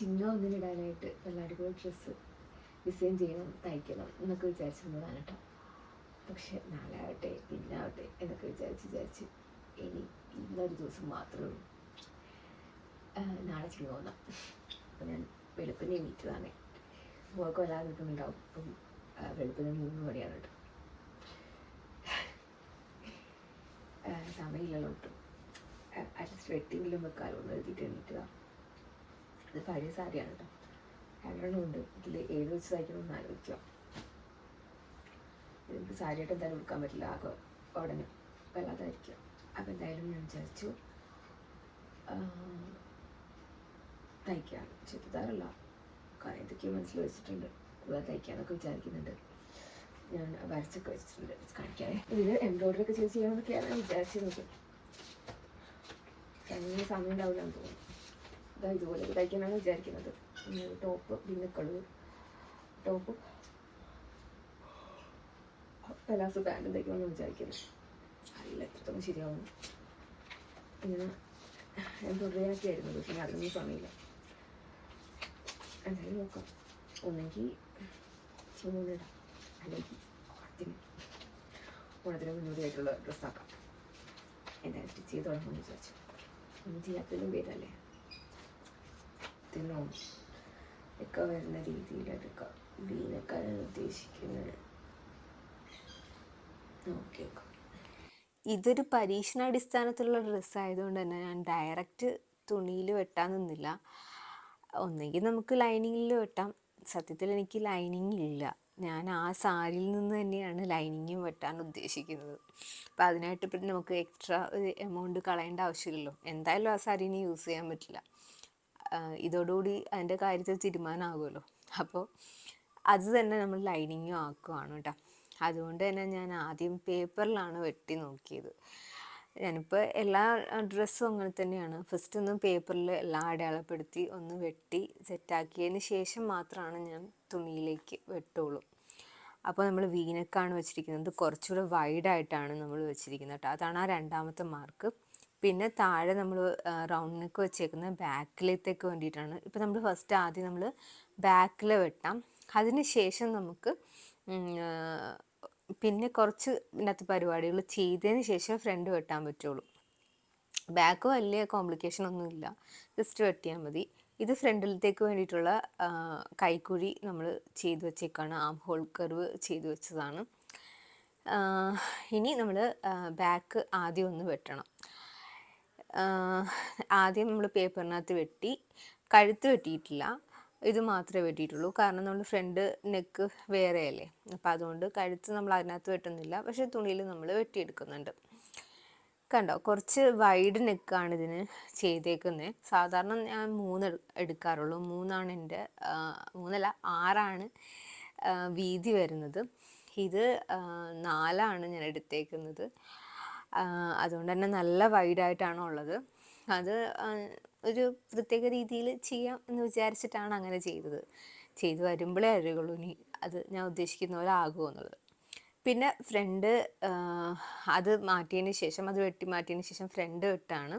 ചിഹ്നം ഒന്നിനിടാനായിട്ട് നല്ല അടിപൊളി ഡ്രസ്സ് ഡിസൈൻ ചെയ്യണം തയ്ക്കണം എന്നൊക്കെ വിചാരിച്ചിരുന്നതാണ് കേട്ടോ. പക്ഷെ നാളെ ആവട്ടെ പിന്നാവട്ടെ എന്നൊക്കെ വിചാരിച്ച് വിചാരിച്ച് ഇനി ഇന്നൊരു ദിവസം മാത്രമേ ഉള്ളൂ. നാളെ ചിങ്ങ പോകാം അപ്പം ഞാൻ വെളുപ്പിനെ എണീറ്റതാണ് മോൾക്ക് വല്ലാതെ നിൽക്കുന്നുണ്ടാവും അപ്പം വെളുപ്പിന് മൂന്ന് മണിയാണ് കേട്ടോ. സമയമില്ലല്ലോ കേട്ടോ അറ്റ്ലീസ്റ്റ് വെട്ടിയെങ്കിലും വെക്കാലോ എന്ന് എഴുതിയിട്ട് എണീറ്റതാണ് ഇത് പഴയ സാരിയാണ് കേട്ടോ രണ്ടെണ്ണം ഉണ്ട്. ഇതിൽ ഏത് വെച്ച് തയ്ക്കണമെന്ന് ആലോചിക്കുക. എനിക്ക് സാരിയായിട്ട് എന്തായാലും കൊടുക്കാൻ പറ്റില്ല. ആകെ ഉടനെ വല്ലാതായിരിക്കും. അപ്പം എന്തായാലും ഞാൻ വിചാരിച്ചു തയ്ക്കാം ചുരിദാറല്ല. കാരണം ഇതൊക്കെ മനസ്സിൽ വെച്ചിട്ടുണ്ട്. കൂടുതൽ തയ്ക്കാനൊക്കെ വിചാരിക്കുന്നുണ്ട്. ഞാൻ വരച്ചൊക്കെ വെച്ചിട്ടുണ്ട്. കാണിക്കാതെ ഇത് എംബ്രോയിഡറി ഒക്കെ ചെയ്ത് ചെയ്യാമെന്നൊക്കെയാണ് വിചാരിച്ചിരുന്നത്. സമയം ഉണ്ടാവില്ല തോന്നുന്നു. ഇതാ ഇതുപോലെ തയ്ക്കാനാണ് വിചാരിക്കുന്നത് ടോപ്പ്. പിന്നക്കൾ ടോപ്പ് പലാസ് പാന്റും തയ്ക്കണമെന്ന് വിചാരിക്കുന്നു അല്ല എത്രത്തോളം ശരിയാവുന്നു ഇങ്ങനെ ഞാൻ ആക്കിയായിരുന്നു പക്ഷേ അതിനൊന്നും സമയമില്ല. എന്തായാലും നോക്കാം. ഒന്നെങ്കിൽ ചൂണ്ടിടാം അല്ലെങ്കിൽ ഓണത്തിന് ഓണത്തിന് മുന്നോടിയായിട്ടുള്ള ഡ്രസ്സാക്കാം എന്തായാലും സ്റ്റിച്ച് ചെയ്ത് തുടങ്ങുമെന്ന് വിചാരിച്ചു. ഒന്നും ചെയ്യാത്തതിലും പേരല്ലേ? ഇതിനോ ഒക്കെ വരുന്ന രീതിയിലെടുക്കാം. വീനക്കാരാണ് ഉദ്ദേശിക്കുന്നത് ഓക്കെ ഇതൊരു പരീക്ഷണാടിസ്ഥാനത്തിലുള്ള ഡ്രസ്സ് ആയതുകൊണ്ട് തന്നെ ഞാൻ ഡയറക്റ്റ് തുണിയിൽ വെട്ടാൻ നിന്നില്ല. ഒന്നെങ്കിൽ നമുക്ക് ലൈനിങ്ങിൽ വെട്ടാം. സത്യത്തിൽ എനിക്ക് ലൈനിങ് ഇല്ല. ഞാൻ ആ സാരിയിൽ നിന്ന് തന്നെയാണ് ലൈനിങ്ങും വെട്ടാൻ ഉദ്ദേശിക്കുന്നത്. അപ്പം അതിനായിട്ട് പിന്നെ നമുക്ക് എക്സ്ട്രാ ഒരു എമൗണ്ട് കളയേണ്ട ആവശ്യമില്ലല്ലോ. എന്തായാലും ആ സാരി ഇനി യൂസ് ചെയ്യാൻ പറ്റില്ല. ഇതോടുകൂടി അതിന്റെ കാര്യത്തിൽ തീരുമാനമാകുമല്ലോ അപ്പോൾ അത് തന്നെ നമ്മൾ ലൈനിങ്ങും ആക്കുവാണ് കേട്ടോ. അതുകൊണ്ട് തന്നെ ഞാൻ ആദ്യം പേപ്പറിലാണ് വെട്ടി നോക്കിയത്. ഞാനിപ്പോൾ എല്ലാ ഡ്രസ്സും അങ്ങനെ തന്നെയാണ്. ഫസ്റ്റ് ഒന്ന് പേപ്പറിൽ എല്ലാം അടയാളപ്പെടുത്തി ഒന്ന് വെട്ടി സെറ്റാക്കിയതിന് ശേഷം മാത്രമാണ് ഞാൻ തുണിയിലേക്ക് വെട്ടുള്ളൂ. അപ്പോൾ നമ്മൾ വീനക്കാണ് വെച്ചിരിക്കുന്നത്. കുറച്ചുകൂടെ വൈഡായിട്ടാണ് നമ്മൾ വെച്ചിരിക്കുന്നത് കേട്ടോ. അതാണ് ആ രണ്ടാമത്തെ മാർക്ക് പിന്നെ താഴെ നമ്മൾ റൗണ്ട് നെക്ക് വെച്ചേക്കുന്ന ബാക്കിലത്തേക്ക് വേണ്ടിയിട്ടാണ്. ഇപ്പോൾ നമ്മൾ ഫസ്റ്റ് ആദ്യം നമ്മൾ ബാക്കിൽ വെട്ടാം. അതിന് ശേഷം നമുക്ക് പിന്നെ കുറച്ച് ഇതിനകത്ത് പരിപാടികൾ ചെയ്തതിന് ശേഷം ഫ്രണ്ട് വെട്ടാൻ പറ്റുള്ളൂ. ബാക്ക് വലിയ കോംപ്ലിക്കേഷൻ ഒന്നുമില്ല ജസ്റ്റ് വെട്ടിയാൽ മതി. ഇത് ഫ്രണ്ടിലത്തേക്ക് വേണ്ടിയിട്ടുള്ള കൈക്കുഴി നമ്മൾ ചെയ്തു വെച്ചേക്കാണ്. ആം ഹോൾ കർവ് ചെയ്തു വെച്ചതാണ്. ഇനി നമ്മൾ ബാക്ക് ആദ്യം ഒന്ന് വെട്ടണം. ആദ്യം നമ്മൾ പേപ്പറിനകത്ത് വെട്ടി കഴുത്ത് വെട്ടിയിട്ടില്ല. ഇത് മാത്രമേ വെട്ടിയിട്ടുള്ളൂ. കാരണം നമ്മൾ ഫ്രണ്ട് നെക്ക് വേറെയല്ലേ. അപ്പോൾ അതുകൊണ്ട് കഴുത്ത് നമ്മൾ അതിനകത്ത് വെട്ടുന്നില്ല. പക്ഷേ തുണിയിൽ നമ്മൾ വെട്ടിയെടുക്കുന്നുണ്ട്. കണ്ടോ? കുറച്ച് വൈഡ് നെക്കാണ് ഇതിന് ചെയ്തേക്കുന്നത് സാധാരണ ഞാൻ മൂന്ന് എടുക്കാറുള്ളൂ. മൂന്നാണ് എന്റെ മൂന്നല്ല ആറാണ് വീതി വരുന്നത്. ഇത് നാലാണ് ഞാൻ എടുത്തേക്കുന്നത്. അതുകൊണ്ട് തന്നെ നല്ല വൈഡായിട്ടാണ് ഉള്ളത്. അത് ഒരു പ്രത്യേക രീതിയിൽ ചെയ്യാം എന്ന് വിചാരിച്ചിട്ടാണ് അങ്ങനെ ചെയ്തത്. ചെയ്തു വരുമ്പോഴേ അറിയുള്ളൂ ഇനി അത് ഞാൻ ഉദ്ദേശിക്കുന്ന പോലെ ആകുമോ എന്നുള്ളത്. പിന്നെ ഫ്രണ്ട് അത് മാറ്റിയതിന് ശേഷം അത് വെട്ടി മാറ്റിയതിന് ശേഷം ഫ്രണ്ട് വെട്ടാണ്.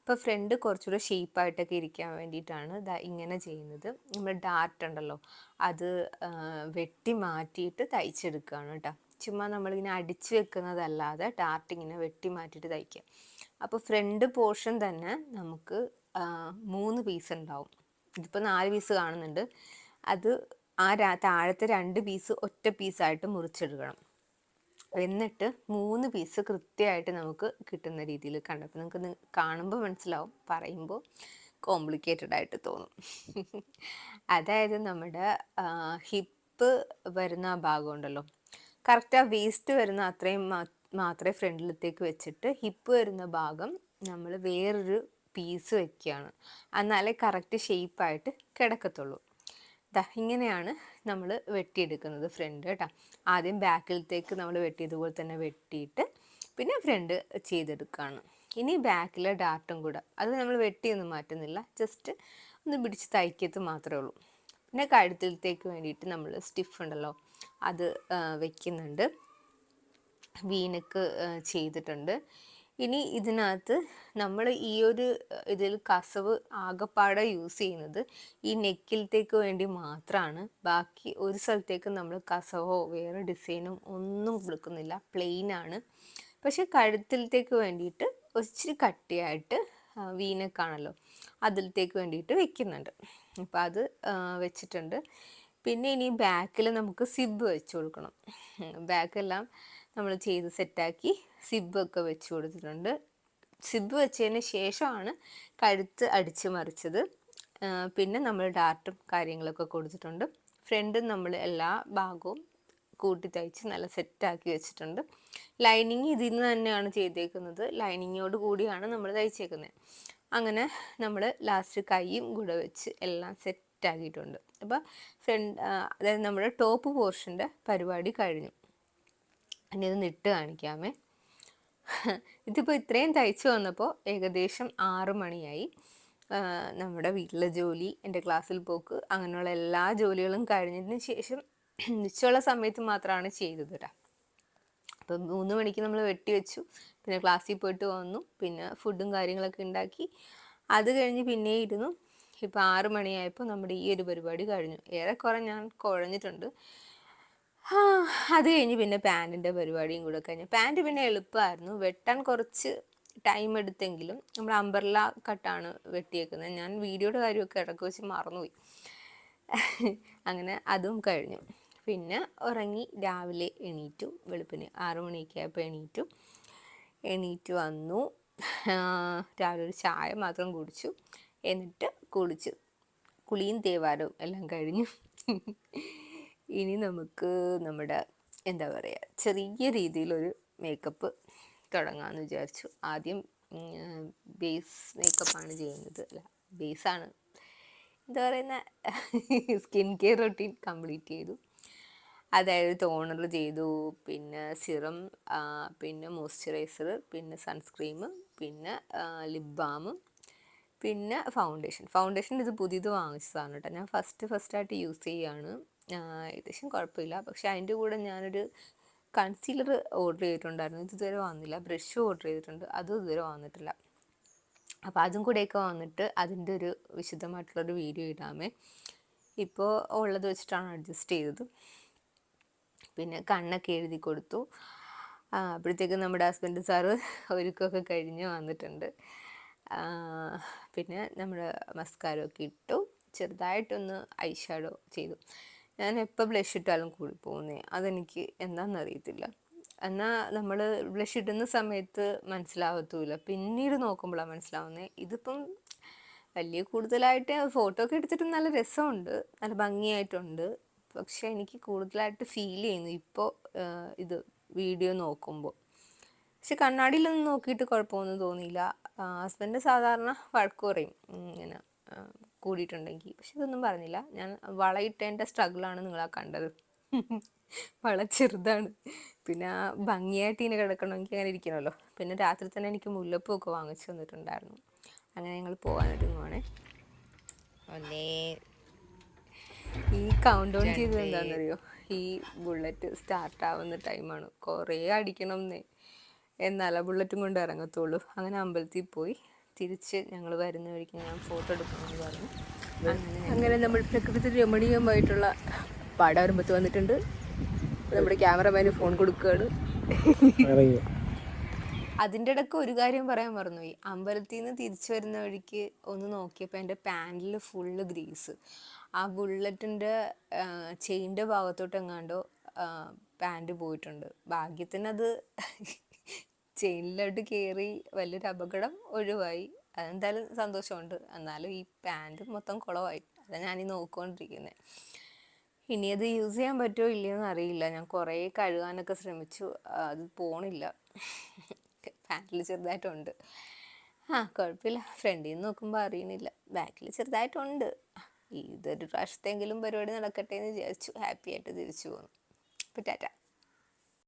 അപ്പോൾ ഫ്രണ്ട് കുറച്ചുകൂടെ ഷേപ്പായിട്ടൊക്കെ ഇരിക്കാൻ വേണ്ടിയിട്ടാണ് ദാ ഇങ്ങനെ ചെയ്യുന്നത്. നമ്മൾ ഡാർട്ട് ഉണ്ടല്ലോ അത് വെട്ടി മാറ്റിയിട്ട് തയ്ച്ചെടുക്കുകയാണ് കേട്ടോ. ചുമ്മാ നമ്മളിങ്ങനെ അടിച്ചു വെക്കുന്നതല്ലാതെ ടാർട്ട് ഇങ്ങനെ വെട്ടി മാറ്റിയിട്ട് തയ്ക്കുക. അപ്പോൾ ഫ്രണ്ട് പോർഷൻ തന്നെ നമുക്ക് മൂന്ന് പീസ് ഉണ്ടാവും. ഇതിപ്പോൾ നാല് പീസ് കാണുന്നുണ്ട്. അത് ആ താഴത്തെ രണ്ട് പീസ് ഒറ്റ പീസായിട്ട് മുറിച്ചെടുക്കണം. എന്നിട്ട് മൂന്ന് പീസ് കൃത്യമായിട്ട് നമുക്ക് കിട്ടുന്ന രീതിയിൽ കണ്ടപ്പോൾ നിങ്ങൾക്ക് കാണുമ്പോൾ മനസ്സിലാവും പറയുമ്പോൾ കോംപ്ലിക്കേറ്റഡ് ആയിട്ട് തോന്നും. അതായത് നമ്മുടെ ഹിപ്പ് വരുന്ന ഭാഗമുണ്ടല്ലോ കറക്റ്റ് ആ വേസ്റ്റ് വരുന്ന അത്രയും മാത്രമേ ഫ്രണ്ടിലത്തേക്ക് വെച്ചിട്ട് ഹിപ്പ് വരുന്ന ഭാഗം നമ്മൾ വേറൊരു പീസ് വെക്കുകയാണ്. എന്നാലേ കറക്റ്റ് ഷേപ്പായിട്ട് കിടക്കത്തുള്ളൂ. ഇങ്ങനെയാണ് നമ്മൾ വെട്ടിയെടുക്കുന്നത് ഫ്രണ്ട് കേട്ടോ. ആദ്യം ബാക്കിലത്തേക്ക് നമ്മൾ വെട്ടിയതുപോലെ തന്നെ വെട്ടിയിട്ട് പിന്നെ ഫ്രണ്ട് ചെയ്തെടുക്കുകയാണ്. ഇനി ബാക്കിലെ ഡാർട്ടും കൂടെ. അത് നമ്മൾ വെട്ടിയൊന്നും മാറ്റുന്നില്ല. ജസ്റ്റ് ഒന്ന് പിടിച്ച് തയ്ക്കത്ത് മാത്രമേ ഉള്ളൂ. പിന്നെ കഴുത്തിലത്തേക്ക് വേണ്ടിയിട്ട് നമ്മൾ സ്റ്റിഫ് ഉണ്ടല്ലോ അത് വെക്കുന്നുണ്ട്. വീനക്ക് ചെയ്തിട്ടുണ്ട്. ഇനി ഇതിനകത്ത് നമ്മൾ ഈ ഒരു ഇതിൽ കസവ് ആകപ്പാടെ യൂസ് ചെയ്യുന്നത് ഈ നെക്കിലത്തേക്ക് വേണ്ടി മാത്രമാണ് ബാക്കി ഒരു സ്ഥലത്തേക്ക് നമ്മൾ കസവോ വേറെ ഡിസൈനും ഒന്നും കൊടുക്കുന്നില്ല. പ്ലെയിൻ ആണ്. പക്ഷെ കഴുത്തിലത്തേക്ക് വേണ്ടിയിട്ട് ഒച്ചിരി കട്ടിയായിട്ട് വീനക്കാണല്ലോ. അതിലത്തേക്ക് വേണ്ടിയിട്ട് വെക്കുന്നുണ്ട്. അപ്പോൾ അത് വെച്ചിട്ടുണ്ട്. പിന്നെ ഇനി ബാക്കിൽ നമുക്ക് സിബ് വെച്ച് കൊടുക്കണം. ബാക്കെല്ലാം നമ്മൾ ചെയ്ത് സെറ്റാക്കി സിബൊക്കെ വെച്ച് കൊടുത്തിട്ടുണ്ട്. സിബ് വെച്ചതിന് ശേഷമാണ് കഴുത്ത് അടിച്ച് മറിച്ചത്. പിന്നെ നമ്മൾ ഡാർട്ടും കാര്യങ്ങളൊക്കെ കൊടുത്തിട്ടുണ്ട്. ഫ്രണ്ടും നമ്മൾ എല്ലാ ഭാഗവും കൂട്ടി തയ്ച്ച് നല്ല സെറ്റാക്കി വെച്ചിട്ടുണ്ട്. ലൈനിങ് ഇതിൽ നിന്ന് തന്നെയാണ് ചെയ്തേക്കുന്നത്. ലൈനിങ്ങോട് കൂടിയാണ് നമ്മൾ തയ്ച്ചേക്കുന്നത്. അങ്ങനെ നമ്മൾ ലാസ്റ്റ് കൈയും കൂടെ വെച്ച് എല്ലാം സെറ്റാക്കിയിട്ടുണ്ട്. അപ്പോൾ ഫ്രണ്ട് അതായത് നമ്മുടെ ടോപ്പ് പോർഷന്റെ പരിപാടി കഴിഞ്ഞു. ഇനി ഇത് നിട്ട് കാണിക്കാമേ. ഇതിപ്പോൾ ഇത്രയും തയ്ച്ചു വന്നപ്പോൾ ഏകദേശം ആറ് മണിയായി. നമ്മുടെ വീട്ടിലെ ജോലി എന്റെ ക്ലാസ്സിൽ പോക്ക് അങ്ങനെയുള്ള എല്ലാ ജോലികളും കഴിഞ്ഞതിന് ശേഷം മിച്ചമുള്ള സമയത്ത് മാത്രമാണ് ചെയ്തത് കേട്ടോ അപ്പം മൂന്ന് മണിക്ക് നമ്മൾ വെട്ടി വെച്ചു. പിന്നെ ക്ലാസ്സിൽ പോയിട്ട് വന്നു. പിന്നെ ഫുഡും കാര്യങ്ങളൊക്കെ ഉണ്ടാക്കി അത് കഴിഞ്ഞ് പിന്നെ ഇരുന്നു. ഇപ്പം ആറ് മണിയായപ്പോൾ നമ്മുടെ ഈ ഒരു പരിപാടി കഴിഞ്ഞു. ഏറെക്കുറെ ഞാൻ കുഴഞ്ഞിട്ടുണ്ട്. അത് കഴിഞ്ഞ് പിന്നെ പാന്റിന്റെ പരിപാടിയും കൂടെ കഴിഞ്ഞു. പാന്റ് പിന്നെ എളുപ്പമായിരുന്നു വെട്ടാൻ കുറച്ച് ടൈം എടുത്തെങ്കിലും നമ്മൾ അമ്പർല കട്ടാണ് വെട്ടിയേക്കുന്നത്. ഞാൻ വീഡിയോയുടെ കാര്യമൊക്കെ ഇടയ്ക്ക് വെച്ച് മറന്നുപോയി. അങ്ങനെ അതും കഴിഞ്ഞു. പിന്നെ ഉറങ്ങി രാവിലെ എണീറ്റു. വെളുപ്പിന് ആറു മണിയൊക്കെ ആയപ്പോൾ എണീറ്റു. എണീറ്റ് വന്നു. രാവിലെ ഒരു ചായ മാത്രം കുടിച്ചു. എന്നിട്ട് കുളിച്ചു. കുളിയും തേവാരവും എല്ലാം കഴിഞ്ഞു. ഇനി നമുക്ക് നമ്മുടെ എന്താ പറയുക ചെറിയ രീതിയിലൊരു മേക്കപ്പ് തുടങ്ങാമെന്ന് വിചാരിച്ചു. ആദ്യം ബേസ് മേക്കപ്പാണ് ചെയ്യുന്നത്. അല്ല ബേസാണ്. എന്താ പറയുന്ന സ്കിൻ കെയർ റൊട്ടീൻ കംപ്ലീറ്റ് ചെയ്തു. അതായത് ടോണർ ചെയ്തു പിന്നെ സിറം പിന്നെ മോയ്സ്ചറൈസർ പിന്നെ സൺസ്ക്രീം പിന്നെ ലിപ് ബാം പിന്നെ ഫൗണ്ടേഷൻ. ഫൗണ്ടേഷൻ ഇത് പുതിയത് വാങ്ങിച്ചതാണ് കേട്ടോ. ഞാൻ ഫസ്റ്റ് ഫസ്റ്റായിട്ട് യൂസ് ചെയ്യുകയാണ് ഏകദേശം കുഴപ്പമില്ല. പക്ഷേ അതിന്റെ കൂടെ ഞാനൊരു കൺസീലർ ഓർഡർ ചെയ്തിട്ടുണ്ടായിരുന്നു. ഇത് ഇതുവരെ വന്നില്ല. ബ്രഷ് ഓർഡർ ചെയ്തിട്ടുണ്ട്. അതും ഇതുവരെ വന്നിട്ടില്ല. അപ്പോൾ അതും കൂടെയൊക്കെ വന്നിട്ട് അതിന്റെ ഒരു വിശദമായിട്ടുള്ളൊരു വീഡിയോ ഇടാമേ. ഇപ്പോൾ ഉള്ളത് വെച്ചിട്ടാണ് അഡ്ജസ്റ്റ് ചെയ്തത്. പിന്നെ കണ്ണൊക്കെ എഴുതി കൊടുത്തു. അപ്പോഴത്തേക്കും നമ്മുടെ ഹസ്ബൻഡ് സാറ് ഒരുക്കമൊക്കെ കഴിഞ്ഞ് വന്നിട്ടുണ്ട്. പിന്നെ നമ്മൾ മസ്കാരമൊക്കെ ഇട്ടു. ചെറുതായിട്ടൊന്ന് ഐ ഷാഡോ ചെയ്തു. ഞാൻ എപ്പോൾ ബ്ലഷ് ഇട്ടാലും കൂടി പോകുന്നേ? അതെനിക്ക് എന്താണെന്ന് അറിയത്തില്ല. എന്നാൽ നമ്മൾ ബ്ലഷ് ഇടുന്ന സമയത്ത് മനസ്സിലാവത്തുമില്ല പിന്നീട് നോക്കുമ്പോഴാണ് മനസ്സിലാവുന്നത് ഇതിപ്പം വലിയ കൂടുതലായിട്ട് ഫോട്ടോ ഒക്കെ എടുത്തിട്ട് നല്ല രസമുണ്ട്. നല്ല ഭംഗിയായിട്ടുണ്ട്. പക്ഷെ എനിക്ക് കൂടുതലായിട്ട് ഫീൽ ചെയ്യുന്നു. ഇപ്പോൾ ഇത് വീഡിയോ നോക്കുമ്പോൾ പക്ഷെ കണ്ണാടിയിലൊന്നും നോക്കിയിട്ട് കുഴപ്പമൊന്നും തോന്നിയില്ല. ഹസ്ബൻഡ് സാധാരണ വഴക്ക് പറയും. ഇങ്ങനെ കൂടിയിട്ടുണ്ടെങ്കിൽ പക്ഷെ ഇതൊന്നും പറഞ്ഞില്ല. ഞാൻ വളയിട്ടതിന്റെ സ്ട്രഗിളാണ് നിങ്ങളാ കണ്ടത്. വള ചെറുതാണ്. പിന്നെ ആ ഭംഗിയായിട്ട് ഇങ്ങനെ കിടക്കണമെങ്കിൽ അങ്ങനെ ഇരിക്കണമല്ലോ പിന്നെ രാത്രി തന്നെ എനിക്ക് മുല്ലപ്പൂ ഒക്കെ വാങ്ങിച്ചു തന്നിട്ടുണ്ടായിരുന്നു. അങ്ങനെ ഞങ്ങൾ പോകാനൊരുങ്ങുവാണേ ഒന്നേ ഈ കൗണ്ട് ഡൗൺ ചെയ്തത് എന്താണെന്നറിയോ ഈ ബുള്ളറ്റ് സ്റ്റാർട്ട് ആവുന്ന ടൈമാണ് കുറേ അടിക്കണം എന്നേ എന്നാലേ ബുള്ളറ്റും കൊണ്ട് ഇറങ്ങത്തുള്ളൂ അങ്ങനെ അമ്പലത്തിൽ പോയി തിരിച്ച് ഞങ്ങൾ വരുന്ന വഴിക്ക് ഞാൻ ഫോട്ടോ എടുക്കണമെന്ന് പറഞ്ഞു. അങ്ങനെ അങ്ങനെ നമ്മൾ പ്രകൃതി രമണീയമായിട്ടുള്ള പാടാരമ്പത്ത് വന്നിട്ടുണ്ട്. നമ്മുടെ ക്യാമറമാന് ഫോൺ കൊടുക്കുകയാണ് അതിന്റെ ഇടയ്ക്ക് ഒരു കാര്യം പറയാൻ മറന്നുപോയി. അമ്പലത്തിൽ നിന്ന് തിരിച്ചു വരുന്ന വഴിക്ക് ഒന്ന് നോക്കിയപ്പോൾ എന്റെ പാന്റിൽ ഫുള്ള് ഗ്രീസ്. ആ ബുള്ളറ്റിന്റെ ചെയിന്റെ ഭാഗത്തോട്ട് എങ്ങാണ്ടോ പാന്റ് പോയിട്ടുണ്ട്. ഭാഗ്യത്തിന് അത് ചെയിനിലോട്ട് കയറി വലിയൊരു അപകടം ഒഴിവായി. അതെന്തായാലും സന്തോഷമുണ്ട്. എന്നാലും ഈ പാന്റ് മൊത്തം കുളമായി അതാണ് ഞാനീ നോക്കിക്കൊണ്ടിരിക്കുന്നത് ഇനി അത് യൂസ് ചെയ്യാൻ പറ്റുമോ ഇല്ലയോന്ന് അറിയില്ല ഞാൻ കുറേ കഴുകാനൊക്കെ ശ്രമിച്ചു. അത് പോണില്ല. പാന്റിൽ ചെറുതായിട്ടുണ്ട്. ആ കുഴപ്പമില്ല. ഫ്രണ്ടിൽ നിന്ന് നോക്കുമ്പോൾ അറിയണില്ല. ബാക്കിൽ ചെറുതായിട്ടുണ്ട്. ഇതൊരു പ്രാവശ്യത്തെങ്കിലും പരിപാടി നടക്കട്ടെ എന്ന് വിചാരിച്ചു. ഹാപ്പി ആയിട്ട് തിരിച്ചു പോന്നു. അപ്പം ടാറ്റ.